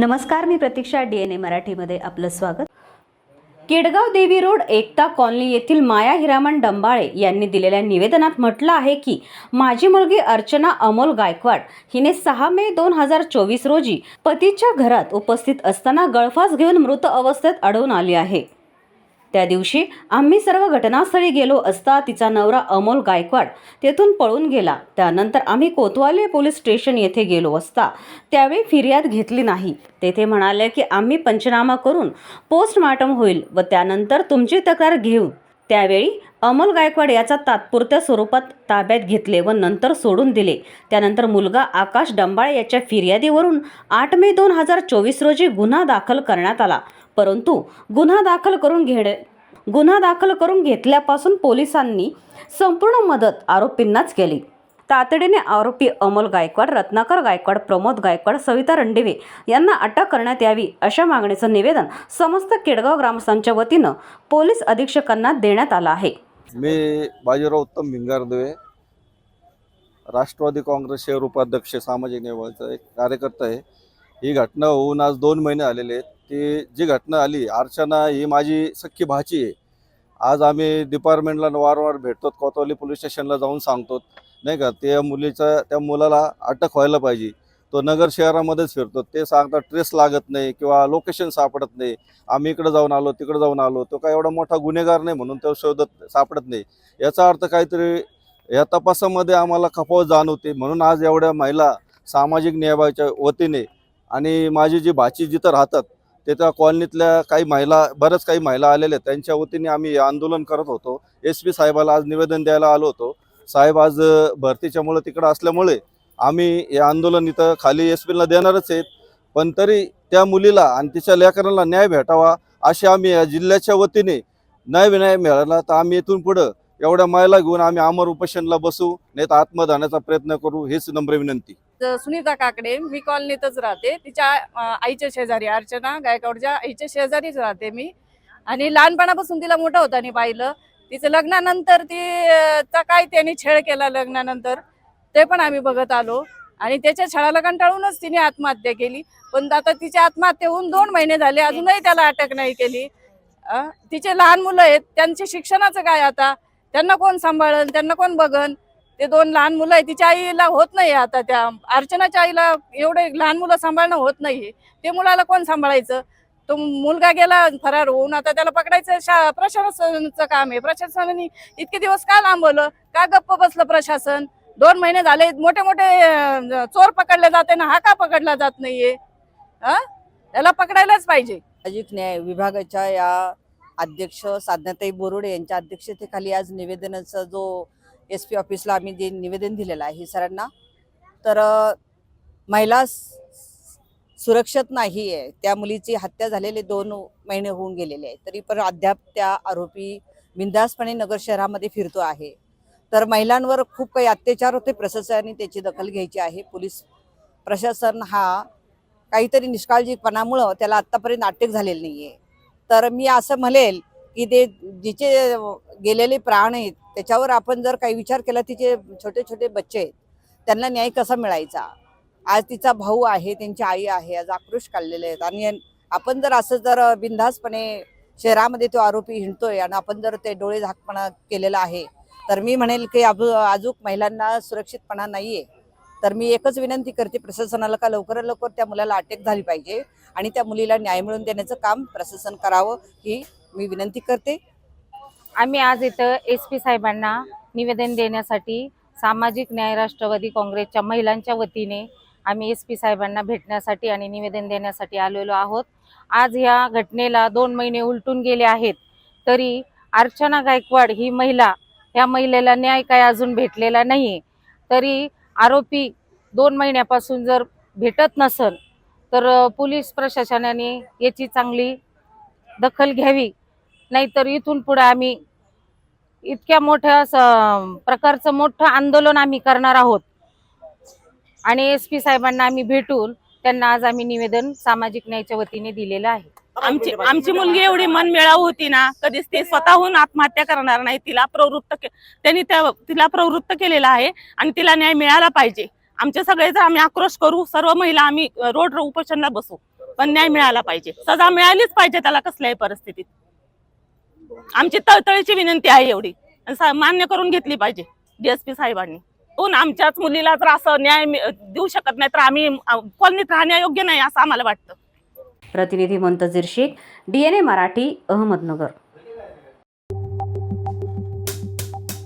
नमस्कार मी प्रतीक्षा D N ए मराठीमध्ये आपलं स्वागत. केडगाव देवी रोड एकता कॉलनी येथील माया हिरामण डंबाळे यांनी दिलेल्या निवेदनात म्हटलं आहे की माझी मुलगी अर्चना अमोल गायकवाड हिने सहा मे दोन हजार चोवीस रोजी पतीच्या घरात उपस्थित असताना गळफास घेऊन मृत अवस्थेत अडवून आली आहे. त्या दिवशी आम्ही सर्व घटनास्थळी गेलो असता तिचा नवरा अमोल गायकवाड तेथून पळून गेला. त्यानंतर आम्ही कोतवाली पोलीस स्टेशन येथे गेलो असता. त्यावेळी फिर्याद घेतली नाही. तेथे म्हणाले की आम्ही पंचनामा करून पोस्टमार्टम होईल व त्यानंतर तुमची तक्रार घेऊ. त्यावेळी अमोल गायकवाड याचा तात्पुरत्या स्वरूपात ताब्यात घेतले व नंतर सोडून दिले. त्यानंतर मुलगा आकाश डंबाळे याच्या फिर्यादीवरून आठ मे दोन हजार चोवीस रोजी गुन्हा दाखल करण्यात आला. परंतु गुन्हा दाखल करून घेणे गुन्हा दाखल करून घेतल्यापासून पोलिसांनी संपूर्ण मदत आरोपींनाच केली. तातडीने आरोपी अमोल गायकवाड रत्नाकर गायकवाड प्रमोद गायकवाड सविता रणदिवे यांना अटक करण्यात यावी अशा मागणीचं निवेदन समस्त केडगाव ग्रामस्थांच्या वतीनं पोलीस अधीक्षकांना देण्यात आलं आहे. मी बाजीराव उत्तम भिंगारदवे राष्ट्रवादी काँग्रेस शहर उपाध्यक्ष सामाजिक न्यायाचा एक कार्यकर्ता आहे. ही घटना होऊन आज दोन महिने आलेले आहेत. की जी घटना आली अर्चना ही माझी सख्खी भाची आहे. आज आम्ही डिपार्टमेंटला वारंवार भेटतो कोतवाली पोलीस स्टेशनला जाऊन सांगतो. नाही का त्या मुलीचा त्या मुलाला अटक व्हायला पाहिजे. तो नगर शहरामध्येच फिरतो. ते सांगतात ट्रेस लागत नाही किंवा लोकेशन सापडत नाही. आम्ही इकडं जाऊन आलो तिकडं जाऊन आलो. तो काय एवढा मोठा गुन्हेगार नाही म्हणून तो शोधत सापडत नाही. याचा अर्थ काहीतरी या तपासामध्ये आम्हाला खफावत जाणवते. म्हणून आज एवढ्या महिला सामाजिक न्यायाच्या वतीने आणि माझी जी भाची जिथं राहतात ते त्या कॉलनीतल्या काही महिला बऱ्याच काही महिला आलेल्या आहेत. त्यांच्या वतीने आम्ही हे आंदोलन करत होतो. एस पी साहेबाला आज निवेदन द्यायला आलो होतो. साहेब आज भरतीच्यामुळं तिकडं असल्यामुळे आम्ही हे आंदोलन इथं खाली एस पीला देणारच आहेत. पण तरी त्या मुलीला आणि तिच्या लेकरांना न्याय भेटावा अशी आम्ही या जिल्ह्याच्या वतीने न्याय विन्याय मिळाला तर आम्ही इथून पुढं एवढ्या महिला घेऊन आम्ही अमर उपोषणला बसू नाही तर आत्मदानाचा प्रयत्न करू हेच नम्र विनंती. सुनीता काकडे मी कॉलनीतच राहते. तिच्या आईच्या शेजारी अर्चना गायकवाडच्या आईच्या शेजारीच राहते मी. आणि लहानपणापासून तिला मोठं होताना पाहिलं. तिचं लग्नानंतर ती अं, चा काय त्यांनी छेड केला लग्नानंतर ते पण आम्ही बघत आलो. आणि त्याच्या छळाला कंटाळूनच तिने आत्महत्या केली. पण आता तिची आत्महत्या होऊन दोन महिने झाले. अजूनही त्याला अटक नाही केली. तिचे लहान मुलं आहेत. त्यांचे शिक्षणाचं काय आता? त्यांना कोण सांभाळन? त्यांना कोण बघन? ते दोन लहान मुलं आहे तिच्या आईला होत नाही आता त्या अर्चनाच्या आईला एवढे लहान मुलं सांभाळणं होत नाही. ते मुलाला कोण सांभाळायचं? तो मुलगा गेला फरार होऊन आता त्याला पकडायचं शा प्रशासनाचं काम आहे. प्रशासनाने इतके दिवस का लांबवलं? का गप्प बसलं प्रशासन? दोन महिने झाले मोठे मोठे चोर पकडले जाते ना हा का पकडला जात नाहीये? हा त्याला पकडायलाच पाहिजे. सामाजिक न्याय विभागाच्या या अध्यक्ष साधनाताई बोरुडे यांच्या अध्यक्षतेखाली आज निवेदनाचा जो एस पी ऑफिसला आम्ही जे निवेदन दिलेलं आहे सरांना. तर महिला सुरक्षित नाही आहे. त्या मुलीची हत्या झालेले दोन महिने होऊन गेलेले आहे तरी पण अद्याप त्या आरोपी बिंदासपणे नगर शहरामध्ये फिरतो आहे. तर महिलांवर खूप काही अत्याचार होते प्रशासनाने त्याची दखल घ्यायची आहे. पोलीस प्रशासन हा काहीतरी निष्काळजीपणामुळं त्याला आत्तापर्यंत अटक झालेली नाही आहे तर मी असं म्हणेल की ते जिचे गेलेले प्राण आहेत त्याच्यावर आपण जर काही विचार केला तिचे छोटे छोटे बच्चे आहेत त्यांना न्याय कसा मिळायचा? आज तिचा भाऊ आहे त्यांची आई आहे आज आक्रोश काढलेले आहेत आणि आपण जर असं जर बिनधास्तपणे शहरामध्ये तो आरोपी हिंडतोय आणि आपण जर ते डोळे झाकपणा केलेला आहे तर मी म्हणेल की अब अजूक महिलांना सुरक्षितपणा नाही आहे तर मी एकच विनंती करते प्रशासनाला का लवकरात लवकर त्या मुलाला अटक झाली पाहिजे आणि त्या मुलीला न्याय मिळवून देण्याचं काम प्रशासन करावं ही मी विनंती करते. आम्ही आज इथं एस पी साहेबांना निवेदन देण्यासाठी सामाजिक न्याय राष्ट्रवादी काँग्रेसच्या महिलांच्या वतीने आम्ही एस पी साहेबांना भेटण्यासाठी आणि निवेदन देण्यासाठी आलेलो आहोत. आज ह्या घटनेला दोन महिने उलटून गेले आहेत. तरी अर्चना गायकवाड ही महिला ह्या महिलेला न्याय काय अजून भेटलेला नाही तरी आरोपी दोन महिन्यापासून जर भेटत नसल तर पोलीस प्रशासनाने याची चांगली दखल घ्यावी नाहीतर इथून पुढे आम्ही इतक्या मोठ्या प्रकारचं मोठं आंदोलन आम्ही करणार आहोत. आणि एस पी साहेबांना आम्ही भेटून त्यांना आज आम्ही निवेदन सामाजिक न्यायाच्या वतीने दिलेलं आहे. आमची आमची मुलगी एवढी मन मिळावू होती ना कधीच ते स्वतःहून आत्महत्या करणार नाही तिला प्रवृत्त त्यांनी त्या तिला प्रवृत्त केलेलं आहे आणि तिला न्याय मिळाला पाहिजे. आमचे सगळे जर आम्ही आक्रोश करू सर्व महिला आम्ही रोड उपोषणला बसू पण न्याय मिळाला पाहिजे. सजा मिळालीच पाहिजे त्याला कसल्याही परिस्थितीत. आमची तळतळीची विनंती आहे एवढी. मान्य करून घेतली पाहिजे डीएसपी साहेबांनी. कोण आमच्याच मुलीला जर असं न्याय देऊ शकत नाही तर आम्ही कॉलनीत राहण्यायोग्य नाही असं आम्हाला वाटतं. प्रतिनिधी Muntazir Shaikh D N A Marathi Ahmednagar.